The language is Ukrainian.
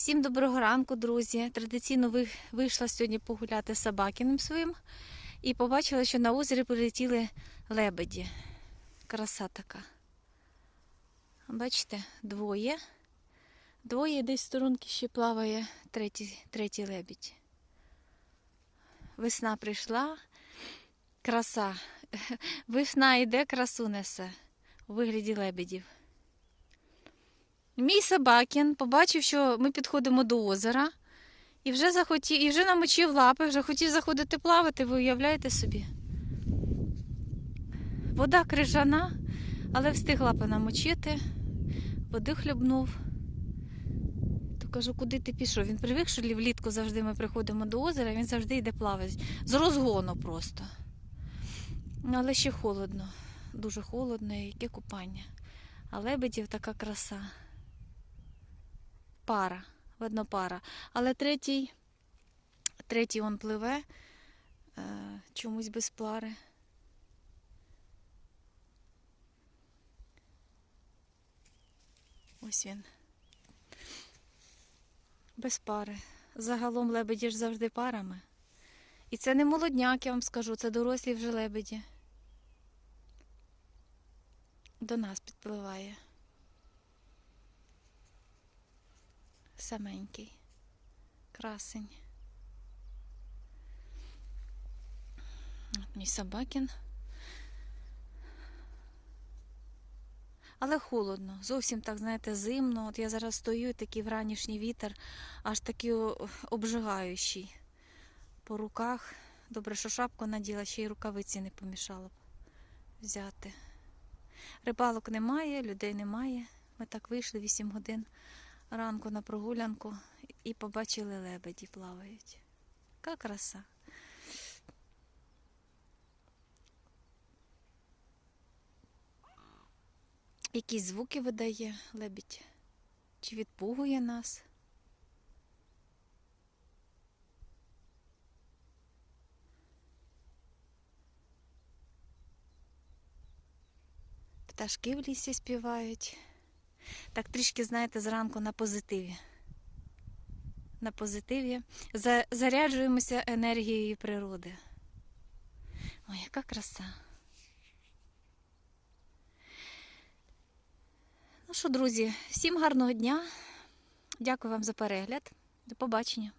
Всім доброго ранку, друзі. Традиційно вийшла сьогодні погуляти з собакіним своїм і побачила, що на озері прилетіли лебеді. Краса така. Бачите, двоє. Двоє десь сторонки ще плаває третій, третій лебідь. Весна прийшла. Краса. Весна йде, красу несе у вигляді лебедів. Мій собакін побачив, що ми підходимо до озера, і вже захотів, і вже намочив лапи, вже хотів заходити плавати, ви уявляєте собі. Вода крижана, але встиг лапи намочити, води хлюбнув. То кажу, куди ти пішов? Він привик, що влітку завжди ми приходимо до озера, він завжди йде плавати. З розгону просто. Але ще холодно, дуже холодно, яке купання. А лебедів така краса пара, видно пара. Але третій, третій он пливе е, чомусь без пари. Ось він. Без пари. Загалом лебеді ж завжди парами. І це не молодняк, я вам скажу, це дорослі вже лебеді. До нас підпливає. Саменький. Красень. От мій собакін. Але холодно, зовсім так, знаєте, зимно. От я зараз стою, такий вранішній вітер, аж такий обжигаючий. По руках. Добре, що шапку наділа, ще й рукавиці не помішало б взяти. Рибалок немає, людей немає. Ми так вийшли 8 годин ранку на прогулянку і побачили лебеді плавають. Яка краса. Якісь звуки видає лебідь? Чи відпугує нас? Пташки в лісі співають. Так трішки, знаєте, зранку на позитиві. На позитиві. Заряджуємося енергією природи. Ой, яка краса. Ну що, друзі, всім гарного дня. Дякую вам за перегляд. До побачення.